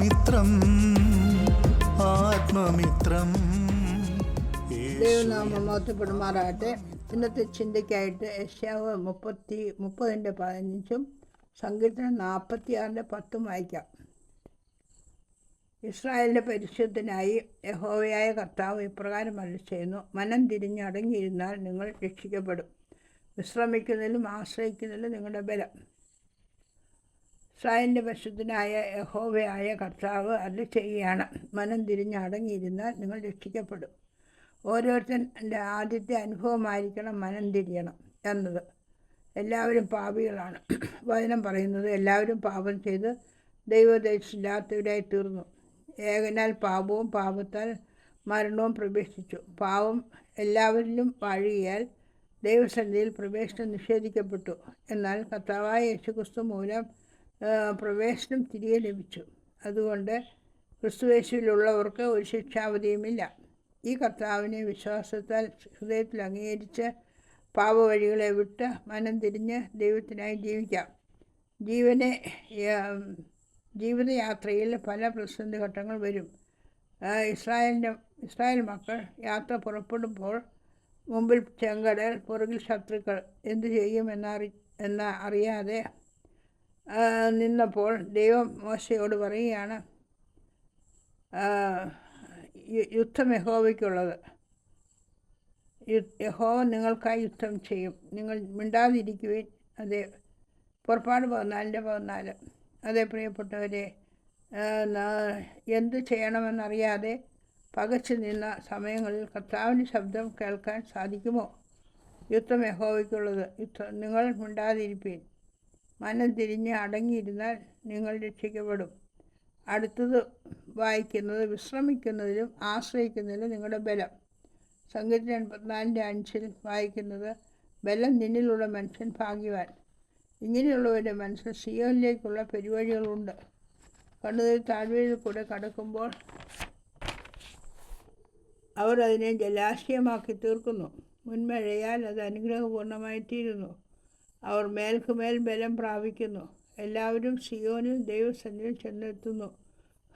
ആത്മമിത്രം ആത്മമിത്രം. ദൈവനാമം ഇന്നത്തെ ചിന്തയ്ക്കായിട്ട് യശ്യാവ് മുപ്പത്തി മുപ്പതിന്റെ പതിനഞ്ചും സങ്കീർത്തനം നാൽപ്പത്തി ആറിന്റെ പത്തും വായിക്കാം. ഇസ്രായേലിന്റെ പരിശുദ്ധനായി യഹോവയായ കർത്താവ് ഇപ്രകാരം അല്ല ചെയ്യുന്നു മനം തിരിഞ്ഞ് അടങ്ങിയിരുന്നാൽ നിങ്ങൾ രക്ഷിക്കപ്പെടും. വിശ്രമിക്കുന്നതിലും ആശ്രയിക്കുന്നതിലും നിങ്ങളുടെ ബലം. ഇസ്രായേലിന്റെ പരിശുദ്ധനായ യഹോവയായ കർത്താവ് അല്ല ചെയ്യുകയാണ്. മനം തിരിഞ്ഞ് അടങ്ങിയിരുന്നാൽ നിങ്ങൾ രക്ഷിക്കപ്പെടും. ഓരോരുത്തന്റെ ആദ്യത്തെ അനുഭവമായിരിക്കണം മനം തിരിയണം എന്നത്. എല്ലാവരും പാപികളാണ്. വചനം പറയുന്നത് എല്ലാവരും പാപം ചെയ്ത് ദൈവദേശില്ലാത്തവരായി തീർന്നു. ഏകനാൽ പാപവും പാപത്താൽ മരണവും പ്രവേശിച്ചു. പാവം എല്ലാവരിലും വാഴുകയാൽ ദൈവസന്നിധിയിൽ പ്രവേശനം നിഷേധിക്കപ്പെട്ടു. എന്നാൽ കർത്താവായ യേശുക്രിസ്തു മൂലം പ്രവേശനം തിരികെ ലഭിച്ചു. അതുകൊണ്ട് ക്രിസ്തുവേശുവിലുള്ളവർക്ക് ഒരു ശിക്ഷാവധിയുമില്ല. ഈ കർത്താവിനെ വിശ്വാസത്താൽ ഹൃദയത്തിൽ അംഗീകരിച്ച് പാപവഴികളെ വിട്ട് മനം തിരിഞ്ഞ് ദൈവത്തിനായി ജീവിക്കാം. ജീവനെ ജീവിതയാത്രയിൽ പല പ്രതിസന്ധി ഘട്ടങ്ങൾ വരും. ഇസ്രായേലിന്റെ ഇസ്രായേൽ മക്കൾ യാത്ര പുറപ്പെടുമ്പോൾ മുമ്പിൽ ചെങ്കടൽ പുറകിൽ ശത്രുക്കൾ എന്തു ചെയ്യുമെന്നറി എന്ന അറിയാതെ നിന്നപ്പോൾ ദൈവം മോശയോട് പറയുകയാണ് യുദ്ധം യഹോവയ്ക്കുള്ളത്. യഹോവ നിങ്ങൾക്കായി യുദ്ധം ചെയ്യും. നിങ്ങൾ മിണ്ടാതിരിക്കുവിൻ. അതെ പുറപ്പാട് പതിനാലിന്റെ പതിനാല്. അതേ പ്രിയപ്പെട്ടവരെ എന്ത് ചെയ്യണമെന്നറിയാതെ പകച്ചു നിന്ന സമയങ്ങളിൽ കർത്താവിന്റെ ശബ്ദം കേൾക്കാൻ സാധിക്കുമോ? യുദ്ധം യഹോവയ്ക്കുള്ളത്. യുദ്ധം നിങ്ങൾ മിണ്ടാതിരിപ്പീൻ. മനം തിരിഞ്ഞ് അടങ്ങിയിരുന്നാൽ നിങ്ങൾ രക്ഷിക്കപ്പെടും. അടുത്തത് വായിക്കുന്നത് വിശ്രമിക്കുന്നതിലും ആശ്രയിക്കുന്നതിലും നിങ്ങളുടെ ബലം. സംഗീതം എൺപത്തിനാലിന്റെ അഞ്ചിൽ വായിക്കുന്നത് ബലം നിന്നിലുള്ള മനുഷ്യൻ ഭാഗ്യവാൻ. ഇങ്ങനെയുള്ളവരുടെ മനസ്സിൽ സിയോനിലേക്കുള്ള പെരുവഴികളുണ്ട് കണ്ണുനീർ താഴ്വരയിൽ കൂടെ കടക്കുമ്പോൾ അവർ അതിനെ ജലാശയമാക്കി തീർക്കുന്നു. മുൻമഴയാൽ അത് അനുഗ്രഹപൂർണമായി തീരുന്നു അവർ മേൽക്കുമേൽ ബലം പ്രാപിക്കുന്നു. എല്ലാവരും സിയോനിൽ ദൈവസന്നിധിയിൽ ചെന്നെത്തുന്നു.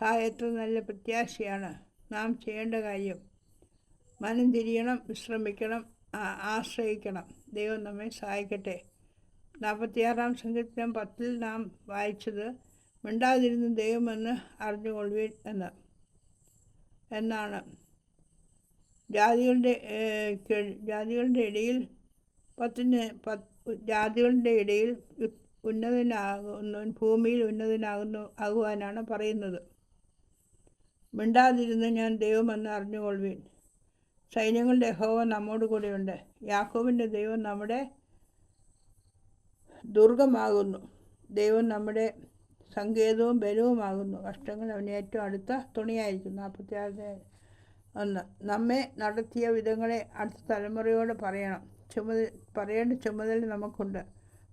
ഹാ എത്ര നല്ല പ്രത്യാശയാണ്. നാം ചെയ്യേണ്ട കാര്യം മനം തിരിയണം വിശ്രമിക്കണം ആശ്രയിക്കണം. ദൈവം നമ്മെ സഹായിക്കട്ടെ. നാൽപ്പത്തിയാറാം സംഗീതം പത്തിൽ നാം വായിച്ചത് മിണ്ടാതിരുന്ന് ദൈവമെന്ന് അറിഞ്ഞുകൊള്ളുവീൻ എന്ന്. എന്നാണ്. ജാതികളുടെ ജാതികളുടെ ഇടയിൽ പത്തിന് പത്ത് ജാതികളുടെ ഇടയിൽ ഉന്നതനാകുന്നവൻ ഭൂമിയിൽ ഉന്നതനാകുന്നു ആകുവാനാണ് പറയുന്നത്. മിണ്ടാതിരുന്ന് ഞാൻ ദൈവമെന്ന് അറിഞ്ഞുകൊള്ളുവീൻ. സൈന്യങ്ങളുടെ യഹോവ നമ്മോട് കൂടെയുണ്ട്. യാക്കോബിന്റെ ദൈവം നമ്മുടെ ദുർഗമാകുന്നു. ദൈവം നമ്മുടെ സങ്കേതവും ബലവുമാകുന്നു കഷ്ടങ്ങൾ അവന് ഏറ്റവും അടുത്ത തുണിയായിരിക്കും നാൽപ്പത്തിയാറ് ഒന്ന്. നമ്മെ നടത്തിയ വിധങ്ങളെ അടുത്ത തലമുറയോട് പറയണം. ചുമതല പറയേണ്ട ചുമതല നമുക്കുണ്ട്.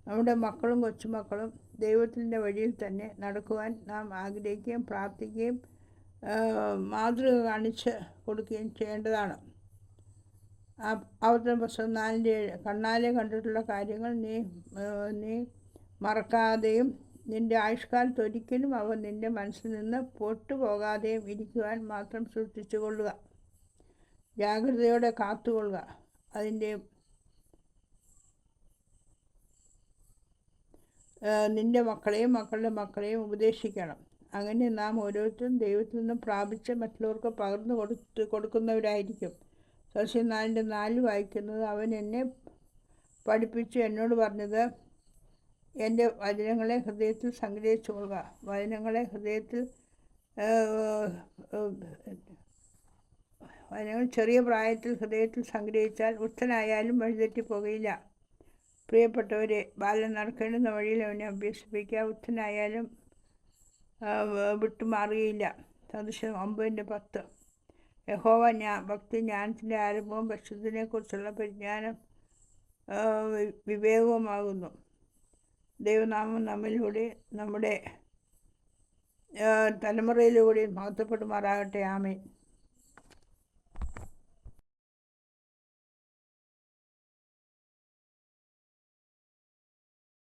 നമ്മുടെ മക്കളും കൊച്ചുമക്കളും ദൈവത്തിന്റെ വഴിയിൽ തന്നെ നടക്കുവാൻ നാം ആഗ്രഹിക്കുകയും പ്രാർത്ഥിക്കുകയും മാതൃക കാണിച്ച് കൊടുക്കുകയും ചെയ്യേണ്ടതാണ്. അവതരണ പുസ്തകം നാലിന്റെ ഏഴ് കണ്ണാലെ കണ്ടിട്ടുള്ള കാര്യങ്ങൾ നീ നീ മറക്കാതെയും നിന്റെ ആയുഷ്കാലത്ത് ഒരിക്കലും അവ നിന്റെ മനസ്സിൽ നിന്ന് പൊട്ടുപോകാതെയും ഇരിക്കുവാൻ മാത്രം സൂക്ഷിച്ചു കൊള്ളുക ജാഗ്രതയോടെ കാത്തുകൊള്ളുക. അതിന്റെ നിന്റെ മക്കളെയും മക്കളുടെ മക്കളെയും ഉപദേശിക്കണം. അങ്ങനെ നാം ഓരോരുത്തരും ദൈവത്തിൽ നിന്ന് പ്രാപിച്ച് മറ്റുള്ളവർക്ക് പകർന്നു കൊടുത്ത് കൊടുക്കുന്നവരായിരിക്കും. സസ്യം നാലിന്റെ നാല് വായിക്കുന്നത് അവൻ എന്നെ പഠിപ്പിച്ച് എന്നോട് പറഞ്ഞത് എന്റെ വചനങ്ങളെ ഹൃദയത്തിൽ സംഗ്രഹിച്ചു കൊള്ളുക. വചനങ്ങളെ ഹൃദയത്തിൽ വചനങ്ങൾ ചെറിയ പ്രായത്തിൽ ഹൃദയത്തിൽ സംഗ്രഹിച്ചാൽ ഉത്തനായാലും വഴിതെറ്റി പോകുകയില്ല. പ്രിയപ്പെട്ടവരെ ബാലൻ നടക്കേണ്ടുന്ന വഴിയിൽ അവനെ അഭ്യസിപ്പിക്കുക ഉത്തനായാലും വിട്ടുമാറുകയില്ല സദൃശം ഒമ്പതിന്റെ പത്ത്. യഹോവ ഞാൻ ഭക്തി ജ്ഞാനത്തിന്റെ ആരംഭവും പരിശുദ്ധനെക്കുറിച്ചുള്ള പരിജ്ഞാനം വിവേകവുമാകുന്നു. ദൈവനാമം നമ്മിലൂടെ നമ്മുടെ തലമുറയിലൂടെ മഹത്വപ്പെടുമാറാകട്ടെ. ആമേൻ.